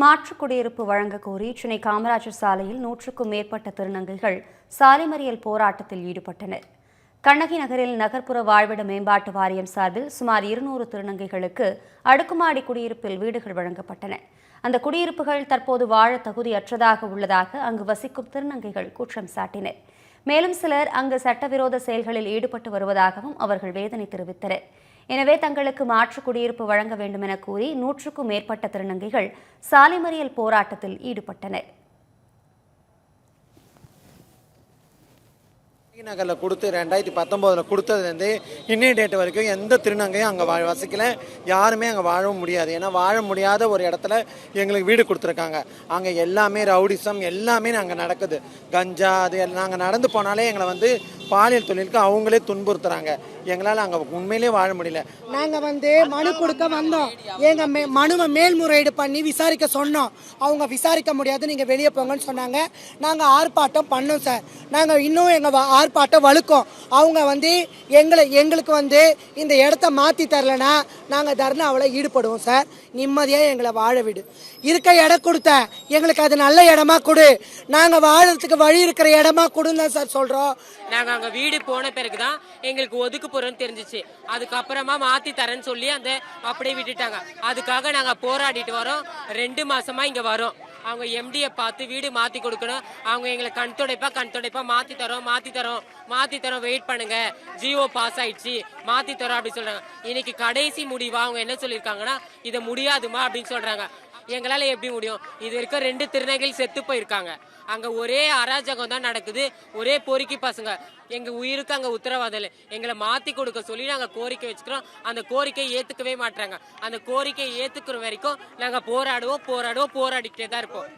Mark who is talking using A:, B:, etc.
A: மாற்று குடியிருப்பு வழங்க கோரி சென்னை காமராஜர் சாலையில் நூற்றுக்கும் மேற்பட்ட திருநங்கைகள் சாலை மறியல் போராட்டத்தில் ஈடுபட்டனர். கண்ணகி நகரில் நகர்ப்புற வாழ்விட மேம்பாட்டு வாரியம் சார்பில் சுமார் இருநூறு திருநங்கைகளுக்கு அடுக்குமாடி குடியிருப்பில் வீடுகள் வழங்கப்பட்டன. அந்த குடியிருப்புகள் தற்போது வாழ தகுதியற்றதாக உள்ளதாக அங்கு வசிக்கும் திருநங்கைகள் குற்றம் சாட்டினர். மேலும் சிலர் அங்கு சட்டவிரோத செயல்களில் ஈடுபட்டு வருவதாகவும் அவர்கள் வேதனை தெரிவித்தனர். எனவே தங்களுக்கு மாற்று குடியிருப்பு வழங்க வேண்டும் என கூறி நூற்றுக்கும் மேற்பட்ட திருநங்கைகள் சாலை மறியல் போராட்டத்தில் ஈடுபட்டனர்.
B: நகரில் கொடுத்து ரெண்டாயிரத்தி பத்தொம்போதில் கொடுத்ததுலேருந்து இன்னைய டேட் வரைக்கும் எந்த திருநங்கையும் அங்கே வாழ வசிக்கல. யாருமே அங்கே வாழவும் முடியாது. ஏன்னா வாழ முடியாத ஒரு இடத்துல எங்களுக்கு வீடு கொடுத்துருக்காங்க. அங்கே எல்லாமே ரவுடிசம் எல்லாமே அங்கே நடக்குது. கஞ்சா அது நாங்கள் நடந்து போனாலே எங்களை வந்து பாலியல் தொழிலுக்கு அவங்களே துன்புறுத்துறாங்க. எங்களால் அங்கே உண்மையிலேயே வாழ முடியல.
C: நாங்க வந்து மனு கொடுக்க வந்தோம். எங்க மே- மனுவை மேல்முறையீடு பண்ணி விசாரிக்க சொன்னோம். அவங்க விசாரிக்க முடியாது நீங்க வெளியே போங்கன்னு சொன்னாங்க. நாங்க ஆர்ப்பாட்டம் பண்ணோம் சார் நாங்க இன்னும் எங்க வ- ஆர்ப்பாட்டம் வலுக்கோம் அவங்க வந்து எங்களை எங்களுக்கு வந்து இந்த இடத்த மாத்தி தரலனா நாங்க தர்ணாவில் ஈடுபடுவோம் சார் நிம்மதியா எங்களை வாழ விடு. இருக்க இடம் கொடுத்த எங்களுக்கு அது நல்ல இடமா கொடு. நாங்க வாழறதுக்கு வழி இருக்கிற இடமா கொடுன்னு சார் சொல்றோம்.
D: நாங்க நாங்கள் வீடு போன பிறகு தான் எங்களுக்கு ஒதுக்கு போறோம்னு தெரிஞ்சிச்சு. அதுக்கப்புறமா மாற்றி தரேன்னு சொல்லி அந்த அப்படியே விட்டுட்டாங்க. அதுக்காக நாங்கள் போராடிட்டு வரோம். ரெண்டு மாசமா இங்கே வரோம். அவங்க எம்டியை பார்த்து வீடு மாத்தி கொடுக்கணும். அவங்க எங்களை கண் துடைப்பா கண் துடைப்பா மாத்தி தரோம் மாத்தி தரோம் மாத்தி தரோம் வெயிட் பண்ணுங்க. ஜியோ பாஸ் ஆயிடுச்சு. மாத்தி தரோம் அப்படின்னு சொல்றாங்க. இன்னைக்கு கடைசி முடிவா அவங்க என்ன சொல்லியிருக்காங்கன்னா இதை முடியாதுமா அப்படின்னு சொல்றாங்க. எங்களால எப்படி முடியும்? இது வரைக்கும் ரெண்டு திருநங்கைகள் செத்து போயிருக்காங்க. அங்க ஒரே அராஜகம் தான் நடக்குது. ஒரே பொறுக்கி பசங்க. எங்க உயிருக்கு அங்க உத்தரவாதம் இல்லை. எங்களை மாத்தி கொடுக்க சொல்லி நாங்க கோரிக்கை வச்சுக்கிறோம். அந்த கோரிக்கையை ஏத்துக்கவே மாட்டுறாங்க அந்த கோரிக்கையை ஏற்றுக்கிற வரைக்கும் நாங்க போராடுவோம் போராடுவோம் போராடிக்கிட்டே தான் இருப்போம்.